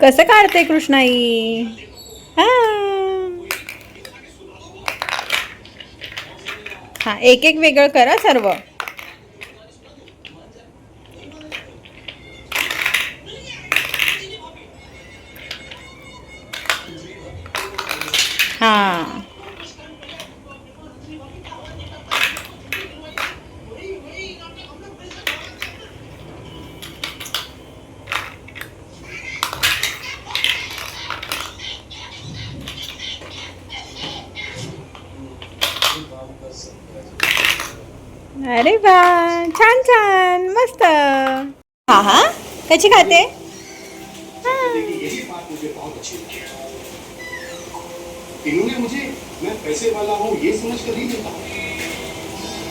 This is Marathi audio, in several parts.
कसं काढते कृष्णाई? हा. हा एक एक वेगळं करा सर्व. हा अरे वा छान छान मस्त हा हा कशी खाते हा. यही बात मुझे बहुत अच्छी लगी इन्होंने मुझे मैं पैसे वाला हूँ ये समझ कर त्याची खाते?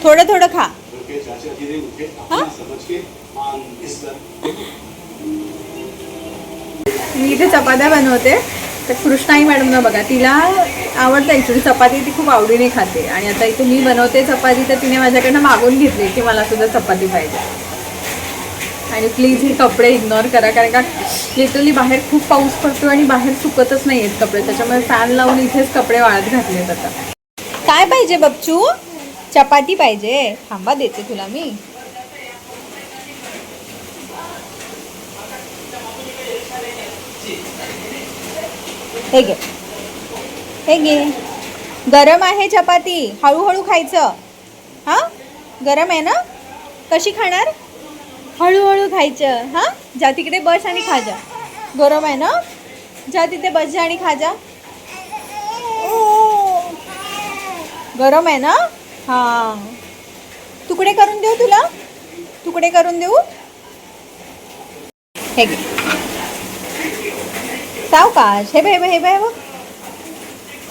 थोडं थोडं खा. मी इथे चपात्या बनवते. तर कृष्णाई मॅडमनं बघा तिला आवडतं ॲक्च्युली चपाती ती खूप आवडीने खाते. आणि आता इथे मी बनवते चपाती तर तिने माझ्याकडनं मागून घेतली की मला सुद्धा चपाती पाहिजे. आणि प्लीज हे कपडे इग्नोर करा कारण का लिटरली बाहेर खूप पाऊस पडतो आणि बाहेर सुकतच नाही आहेत कपडे. त्याच्यामुळे फॅन लावून इथेच कपडे वाळत घातलेत आता. काय पाहिजे बच्चू चपाती पाहिजे. थांबा देते तुला मी. हे घे. हे घे. गरम आहे चपाती. हळूहळू खायचं. हां? गरम आहे ना? कशी खाणार? हळूहळू खायचं हां? जा तिकडे बस आणि खा जा. गरम आहे ना? जा तिथे बस जा आणि खा जा. गरम आहे ना? हां. तुकडे करून देऊ तुला? तुकडे करून देऊ? हे घे. सावकाश. हे बघ हे बघ हे बघ हे बघ.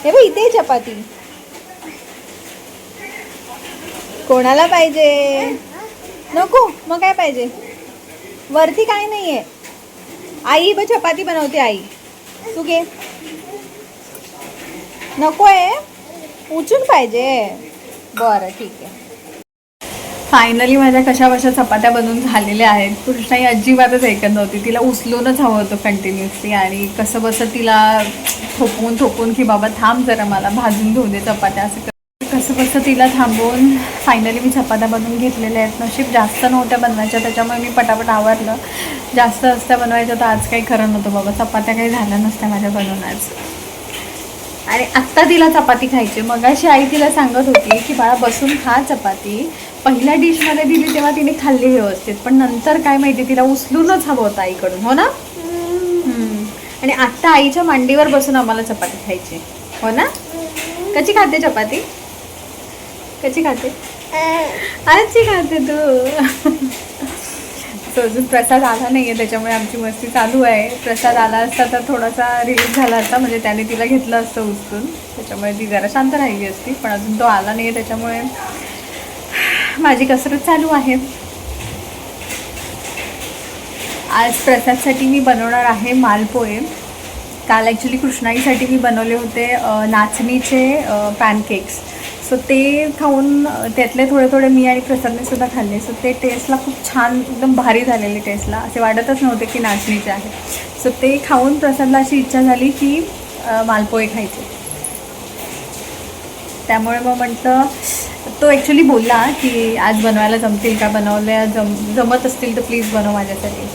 हे इथे चपाती. कोणाला पाहिजे? नको मग काय पाहिजे? वरती काय नाही आहे आई ब चपाती बनवते आई. तू घे. नको आहे उचून पाहिजे. बरं ठीक आहे. फायनली माझ्या कशा बशा चपात्या बनवून झालेल्या आहेत. कृष्णाई अजिबातच ऐकत नव्हती. तिला उचलूनच हवं होतं कंटिन्युअसली आणि कसं बसं तिला थोपवून थोपवून की बाबा थांब जरा मला भाजून घेऊ दे चपात्या. असं कसं कसं तिला थांबवून फायनली मी चपात्या बनवून घेतलेल्या आहेत. नशीब जास्त नव्हत्या बनवायच्या त्याच्यामुळे मी पटापट आवरलं. जास्त असत्या बनवायच्या तर आज काही खरं नव्हतं बाबा. चपात्या काही झाल्या नसत्या माझ्या बनवून आज आणि आत्ता तिला चपाती खायची मगाशी आई तिला सांगत होती की बाळा बसून खा चपाती. पहिल्या डिशमध्ये दिली तेव्हा तिने खाल्ली व्यवस्थित पण नंतर काय माहिती तिला उचलूनच हवं होतं आईकडून. हो ना? आणि आत्ता आईच्या मांडीवर बसून आम्हाला चपाती खायची हो ना? कशी खाते चपाती? कशी खाते? आजची खाते तू. तो अजून प्रसाद आला नाही आहे त्याच्यामुळे आमची मस्ती चालू आहे. प्रसाद आला असता तर थोडासा रिलीज झाला असता म्हणजे त्याने तिला घेतलं असतं उचलून. त्याच्यामुळे ती जरा शांत राहिली असती पण अजून तो आला नाही आहे त्याच्यामुळे माझी कसरत चालू आहे. आज प्रसादसाठी मी बनवणार आहे मालपोहे. काल ॲक्च्युली कृष्णाईसाठी मी बनवले होते नाचणीचे पॅनकेक्स सो ते खाऊन त्यातले थोडे थोडे मी आणि प्रसादने सुद्धा खाल्ले. सो ते टेस्टला खूप छान एकदम भारी झालेले टेस्टला असे वाटतच नव्हते की नाचणीचे आहे. सो ते खाऊन प्रसादला अशी इच्छा झाली की मालपोहे खायचे. त्यामुळे मग म्हटलं तो ॲक्च्युली बोलला की आज बनवायला जमतील का? बनवल्या जम जमत असतील तर प्लीज बनव माझ्यासाठी.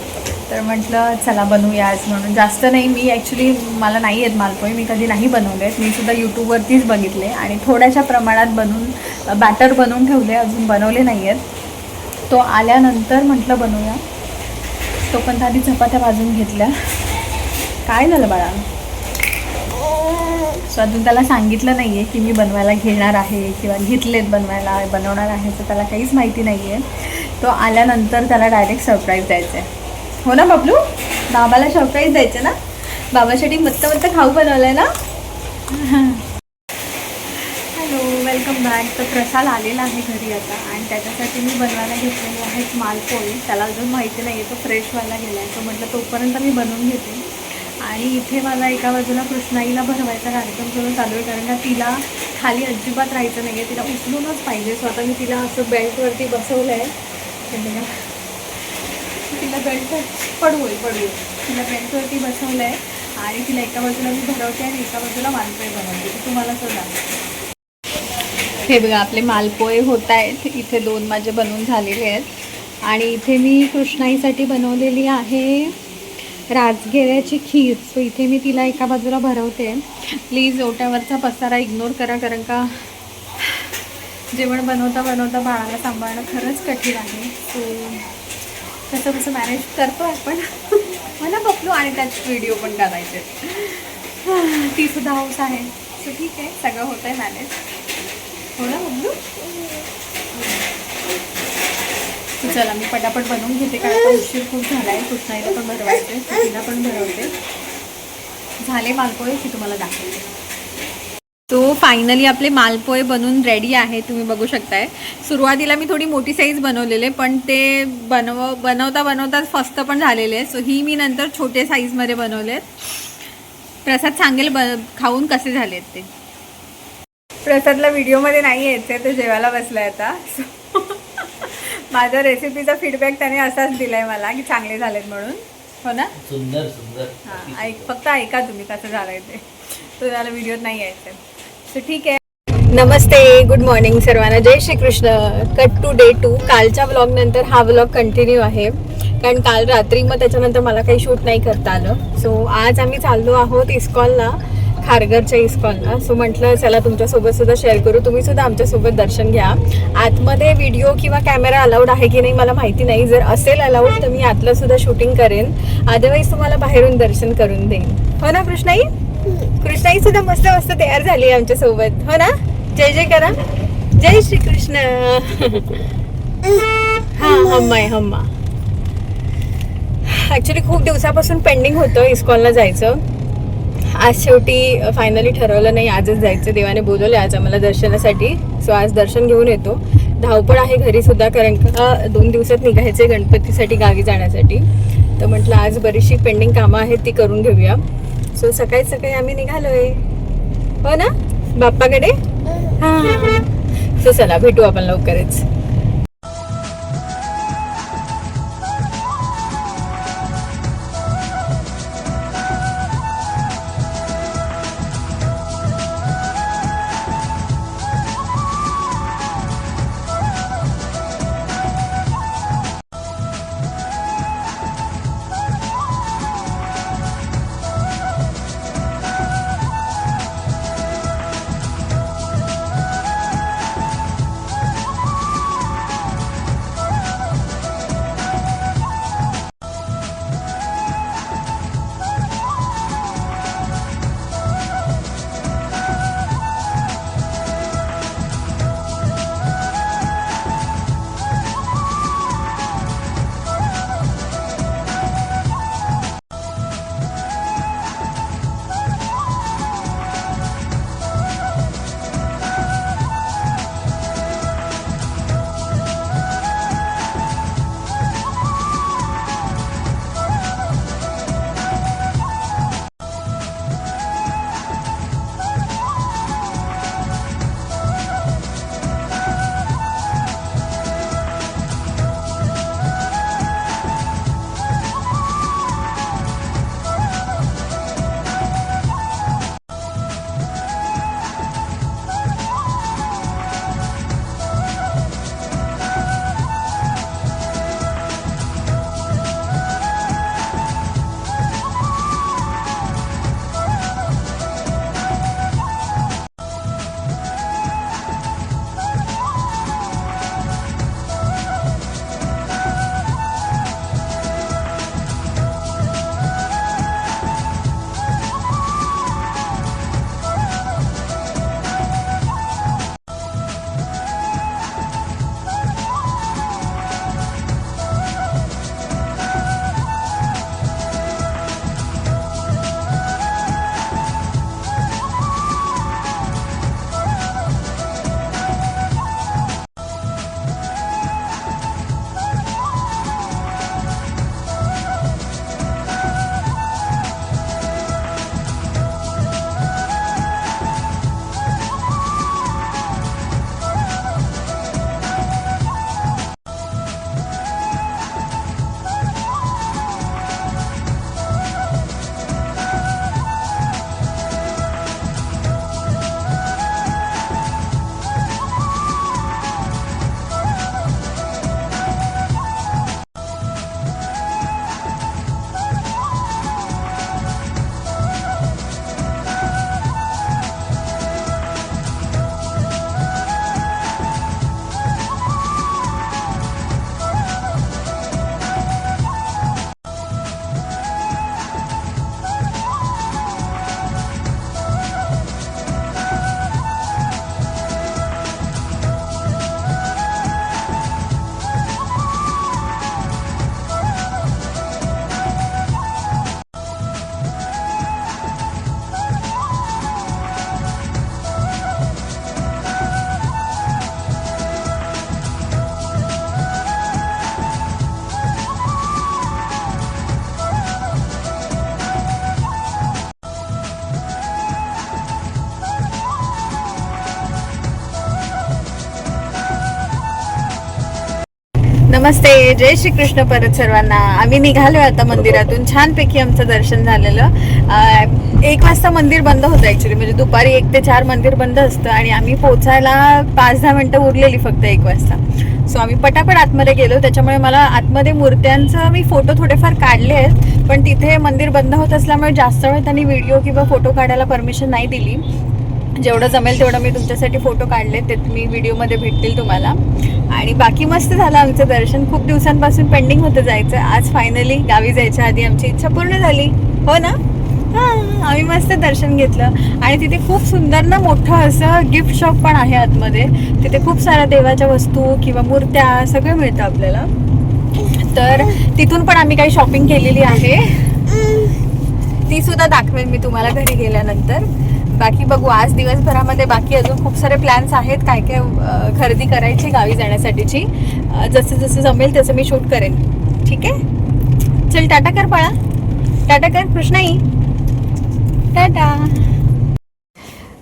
तर म्हटलं चला बनवूया आज म्हणून. जास्त नाही मी ॲक्च्युली मला नाही आहेत मालपोळी मी कधी नाही बनवले आहेत मी सुद्धा यूट्यूबवरतीच बघितले आणि थोड्याशा प्रमाणात बनवून बॅटर बनवून ठेवले अजून बनवले नाही आहेत तो आल्यानंतर म्हटलं बनवूया. तो पण आधी चपात्या भाजून घेतल्या. काय झालं बाळा? सो अजून त्याला सांगितलं नाही आहे की मी बनवायला घेणार आहे किंवा घेतलेत बनवायला बनवणार आहे तर त्याला काहीच माहिती नाही आहे तो आल्यानंतर त्याला डायरेक्ट सरप्राईज द्यायचं आहे हो ना बबलू? बाबाला सरप्राईज द्यायचं ना? बाबासाठी मस्त मस्त खाऊ बनवलं आहे ना? हॅलो वेलकम बॅक तर प्रसाद आलेला आहे घरी आता आणि त्याच्यासाठी मी बनवायला घेतलेली आहेत मालपोळी. त्याला अजून माहिती नाही आहे तो फ्रेशवाला गेला आहे तो म्हटलं तोपर्यंत मी बनवून घेते. आणि इथे मला एका बाजूला कृष्णाईला भरवायचा कार्यक्रम करून चालू आहे कारण का तिला खाली अजिबात राहायचं नाही आहे तिला उचलूनच पाहिजे. स्वतः मी तिला असं बेल्टवरती बसवलं आहे तिला बेल्ट पडू होईल पडू होईल तिला बेल्टवरती बसवलं आहे आणि तिला एका बाजूला मी भरवते आणि एका बाजूला मालपोय बनवते. तुम्हाला सुद्धा. हे बघा आपले मालपोहे होत आहेत. इथे दोन माझे बनवून झालेले आहेत. आणि इथे मी कृष्णाईसाठी बनवलेली आहे राजगिऱ्याची खीर. सो इथे मी तिला एका बाजूला भरवते. प्लीज ओट्यावरचा पसारा इग्नोर करा कारण का जेवण बनवता बनवता बाळाला सांभाळणं खरंच कठीण आहे. सो कसं कसं मॅनेज करतो आपण. मला बघलो आणि त्यात व्हिडिओ पण करायचे. ती सुद्धा हाऊस आहे. सो ठीक आहे. सगळं होतं आहे मॅनेज हो ना बघलो चला मी पटापट बनवून घेते कारण आता उशीर खूप झाला आहे कृष्णाईला पण भरवायचे तिला पण भरवते झाले मालपोहे की तुम्हाला दाखवते. तो फायनली आपले मालपोहे बनून रेडी आहे तुम्ही बघू शकताय. सुरुवातीला मी थोडी मोठी साईज बनवलेले पण ते बनव बनवता बनवताच फस्त पण झालेले. सो ही मी नंतर छोटे साईजमध्ये बनवलेत. प्रसाद सांगेल ब खाऊन कसे झालेत ते. प्रसादला व्हिडिओमध्ये नाही यायचं तो जेवायला बसलाय आता. So, माझ्या रेसिपीचा फीडबॅक त्याने असाच दिलाय मला की चांगले झालेत म्हणून. हो ना? सुंदर सुंदर. हां ऐक फक्त ऐका तुम्ही कसं झालंय ते. तो त्याला व्हिडिओत नाही यायचं सो ठीक आहे. नमस्ते गुड मॉर्निंग सर्वांना. जय Shrikrishna. Cut to day two कालच्या व्लॉग नंतर हा व्लॉग कंटिन्यू आहे. कारण काल रात्री मग त्याच्यानंतर मला काही शूट नाही करता आलं. सो आज आम्ही चाललो आहोत इस्कॉलला खारघरच्या इस्कॉलला सो म्हटलं चला तुमच्यासोबत सुद्धा शेअर करू. तुम्ही सुद्धा आमच्यासोबत दर्शन घ्या. आतमध्ये व्हिडिओ किंवा कॅमेरा अलाउड आहे की नाही मला माहिती नाही. जर असेल अलाउड तर मी आतलं सुद्धा शूटिंग करेन. अदरवाईज तुम्हाला बाहेरून दर्शन करून देईन. हो ना कृष्णाई? कृष्णाई सुद्धा मस्त मस्त तयार झाली आहे आमच्यासोबत हो ना? जय जय करा. जय श्री कृष्ण हा हम्मा हम्मा ऍक्च्युली खूप दिवसापासून पेंडिंग होतं इस्कॉनला जायचं. आज शेवटी फायनली ठरवलं नाही आजच जायचं. देवाने बोलवले आज आम्हाला दर्शनासाठी. सो आज दर्शन घेऊन येतो. धावपळ आहे घरी सुद्धा कारण का दोन दिवसात निघायचे गणपतीसाठी गावी जाण्यासाठी. तर म्हटलं आज बरीचशी पेंडिंग कामं आहेत ती करून घेऊया. सो सकाळी सकाळी आम्ही निघालोय. हो ना? बाप्पाकडे? हां. सो चला भेटू आपण लवकरच. नमस्ते जय श्री कृष्ण परत सर्वांना. आम्ही निघालो आता मंदिरातून. छानपैकी आमचं दर्शन झालेलं. एक वाजता मंदिर बंद होतं ऍक्च्युली म्हणजे दुपारी एक ते चार मंदिर बंद असतं आणि आम्ही पोचायला पाच दहा मिनटं उरलेली फक्त एक वाजता. सो आम्ही पटापट आतमध्ये गेलो. त्याच्यामुळे मला आतमध्ये मूर्त्यांचं मी फोटो थोडेफार काढले आहेत. पण तिथे मंदिर बंद होत असल्यामुळे जास्त वेळ त्यांनी व्हिडिओ किंवा फोटो काढायला परमिशन नाही दिली. जेवढं जमेल तेवढं मी तुमच्यासाठी फोटो काढले ते मी व्हिडिओमध्ये भेटतील तुम्हाला. आणि बाकी मस्त झालं आमचं दर्शन. खूप दिवसांपासून पेंडिंग होतं जायचं. आज फायनली गावी जायच्या आधी आमची इच्छा पूर्ण झाली. हो ना? हां आम्ही मस्त दर्शन घेतलं. आणि तिथे खूप सुंदर ना मोठं असं गिफ्ट शॉप पण आहे आतमध्ये. तिथे खूप साऱ्या देवाच्या वस्तू किंवा मूर्त्या सगळं मिळतं आपल्याला. तर तिथून पण आम्ही काही शॉपिंग केलेली आहे. ती सुद्धा दाखवेन मी तुम्हाला घरी गेल्यानंतर. बाकी बघू आज दिवसभरामध्ये बाकी अजून खूप सारे प्लॅन्स आहेत काय काय खरेदी करायची गावी जाण्यासाठीची. जसं जसं जमेल तसं मी शूट करेन. ठीक आहे? चल टाटा कर पळा टाटा कर कृष्णाई. टाटा.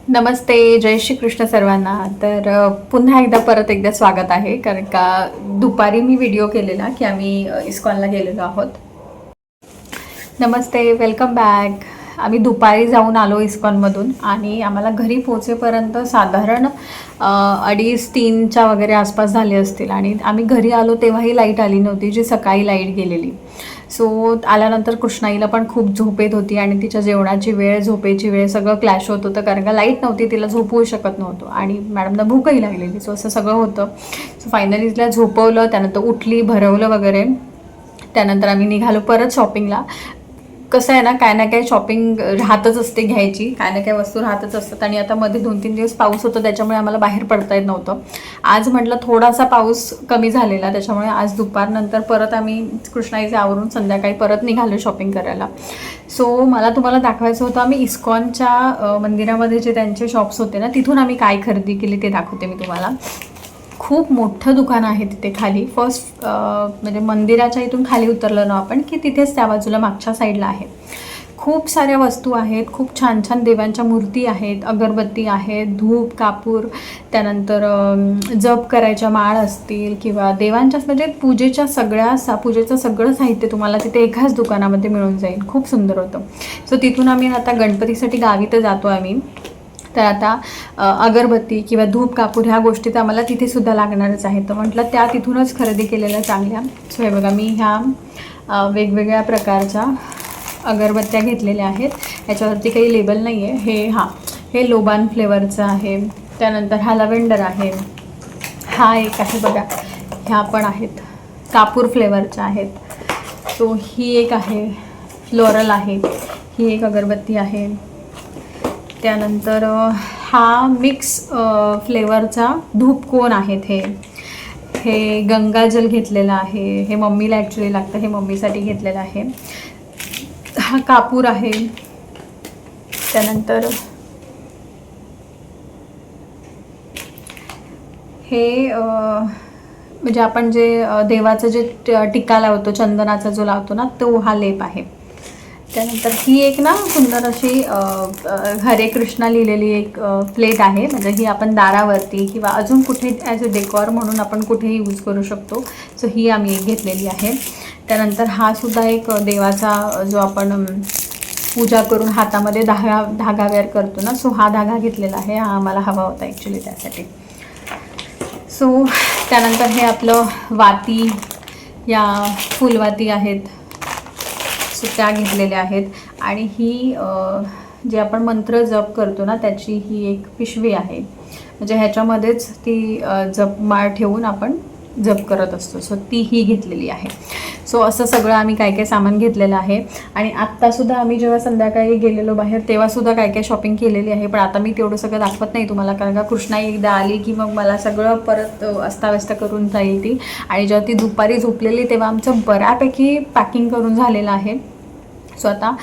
नमस्ते जय श्री कृष्ण सर्वांना. तर पुन्हा एकदा परत एकदा स्वागत आहे कारण का दुपारी मी व्हिडिओ केलेला की आम्ही इस्कॉनला गेलेलो आहोत. नमस्ते वेलकम बॅक आम्ही दुपारी जाऊन आलो इस्कॉनमधून आणि आम्हाला घरी पोचेपर्यंत साधारण अडीच तीनच्या वगैरे आसपास झाले असतील. आणि आम्ही घरी आलो तेव्हाही लाइट आली नव्हती जी सकाळी लाइट गेलेली. सो आल्यानंतर कृष्णाईला पण खूप झोप येत होती आणि तिच्या जेवणाची वेळ झोपेची वेळ सगळं क्लॅश होत होतं कारण का लाइट नव्हती तिला झोपवू शकत नव्हतो. आणि मॅडमना भूकही लागलेली सो असं सगळं होतं. सो फायनली तिला झोपवलं त्यानंतर उठली भरवलं वगैरे. त्यानंतर आम्ही निघालो परत शॉपिंगला कसं आहे ना काय ना काय शॉपिंग राहतच असते घ्यायची काय ना काय वस्तू राहतच असतात. आणि आता मध्ये दोन तीन दिवस पाऊस होता त्याच्यामुळे आम्हाला बाहेर पडता येत नव्हतं. आज म्हटलं थोडासा पाऊस कमी झालेला त्याच्यामुळे आज दुपारनंतर परत आम्ही कृष्णाईचे आवरून संध्याकाळी परत निघालो शॉपिंग करायला. सो मला तुम्हाला दाखवायचं होतं आम्ही इस्कॉनच्या मंदिरामध्ये जे त्यांचे शॉप्स होते ना तिथून आम्ही काय खरेदी केली ते दाखवते मी तुम्हाला. खूप मोठं दुकान आहे तिथे खाली. फर्स्ट म्हणजे मंदिराच्या इथून खाली उतरलो ना आपण की तिथेच त्या बाजूला मागच्या साईडला आहे. खूप साऱ्या वस्तू आहेत खूप छान छान देवांच्या मूर्ती आहेत अगरबत्ती आहेत धूप कापूर त्यानंतर जप करायच्या माळ असतील किंवा देवांच्या म्हणजे पूजेच्या सगळ्या सा पूजेचं सगळं साहित्य तुम्हाला तिथे एकाच दुकानामध्ये मिळून जाईल. खूप सुंदर होतं. सो तिथून आम्ही आता गणपतीसाठी गावी तर जातो आम्ही. तर आता अगरबत्ती किंवा धूप कापूर ह्या गोष्टी तर आम्हाला तिथे सुद्धा लागणारच आहेत. तर म्हटलं त्या तिथूनच खरेदी केलेल्या चांगल्या. सो हे बघा मी ह्या वेगवेगळ्या प्रकारच्या अगरबत्त्या घेतलेल्या आहेत. याच्यावरती काही लेबल नाही आहे हे हां हे लोबान फ्लेवरचं आहे. त्यानंतर हा लव्हेंडर आहे. हा एक आहे बघा. ह्या पण आहेत. कापूर फ्लेवरच्या आहेत. सो ही एक आहे. फ्लोरल आहे. ही एक अगरबत्ती आहे. त्यानंतर हा मिक्स फ्लेवरचा धूप कोण आहेत हे? हे गंगाजल घेतलेलं आहे हे मम्मीला ॲक्च्युली लागतं हे मम्मीसाठी घेतलेलं आहे. हा कापूर आहे. त्यानंतर हे म्हणजे आपण जे देवाचं जे टिका लावतो चंदनाचा जो लावतो ना तो हा लेप आहे. त्यानंतर ही एक ना सुंदर अशी हरे कृष्णा लिहिलेली एक प्लेट आहे. म्हणजे ही आपण दारावरती किंवा अजून कुठे ॲज अ डेकॉर म्हणून आपण कुठेही यूज करू शकतो. सो ही आम्ही एक घेतलेली आहे. त्यानंतर हा सुद्धा एक देवाचा जो आपण पूजा करून हातामध्ये धागा धागा वेअर करतो ना सो हा धागा घेतलेला आहे. हा आम्हाला हवा होता ॲक्च्युली त्यासाठी. सो त्यानंतर हे आपलं वाती या फुलवाती आहेत. त्या घेतलेल्या आहेत. आणि ही जे आपण मंत्र जप करतो ना त्याची ही एक पिशवी आहे. म्हणजे ह्याच्यामध्येच ती अ, जपमाळ ठेवून आपण जप करत असतो. सो ती ही घेतलेली आहे. सो असं सगळं आम्ही काय काय सामान घेतलेलं आहे. आणि आत्तासुद्धा आम्ही जेव्हा संध्याकाळी गेलेलो बाहेर तेव्हासुद्धा काय काय शॉपिंग केलेली आहे. पण आता मी तेवढं सगळं दाखवत नाही तुम्हाला कारण का कृष्णा एकदा आली की मग मला सगळं परत अस्ताव्यस्त करून जाईल ती. आणि जेव्हा ती दुपारी झोपलेली तेव्हा आमचं बऱ्यापैकी पॅकिंग करून झालेलं आहे. सो आता.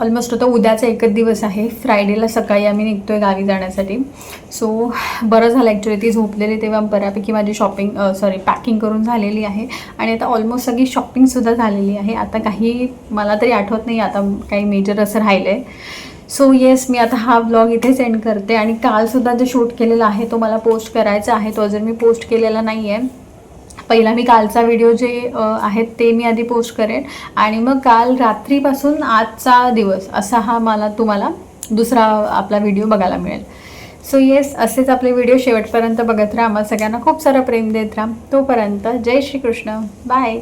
ऑलमोस्ट आता उद्याचा एकच दिवस आहे. फ्रायडेला सकाळी आम्ही निघतो आहे गावी जाण्यासाठी. सो बरं झालं ॲक्च्युली ती झोपलेली तेव्हा बऱ्यापैकी माझी शॉपिंग सॉरी पॅकिंग करून झालेली आहे. आणि आता ऑलमोस्ट सगळी शॉपिंगसुद्धा झालेली आहे. आता काही मला तरी आठवत नाही आता काही मेजर असं राहिलं आहे सो येस मी आता हा ब्लॉग इथे सेंड करते. आणि कालसुद्धा जे शूट केलेला आहे तो मला पोस्ट करायचा आहे. तो अजून मी पोस्ट केलेला नाही आहे पहिला मी कालचा व्हिडिओ जे आहेत ते मी आधी पोस्ट करेन. आणि मग काल रात्रीपासून आजचा दिवस असा हा मला तुम्हाला दुसरा आपला व्हिडिओ बघायला मिळेल. सो येस असेच आपले व्हिडिओ शेवटपर्यंत बघत राहा. आम्हाला सगळ्यांना खूप सारं प्रेम देत राहा. तोपर्यंत जय श्रीकृष्ण. बाय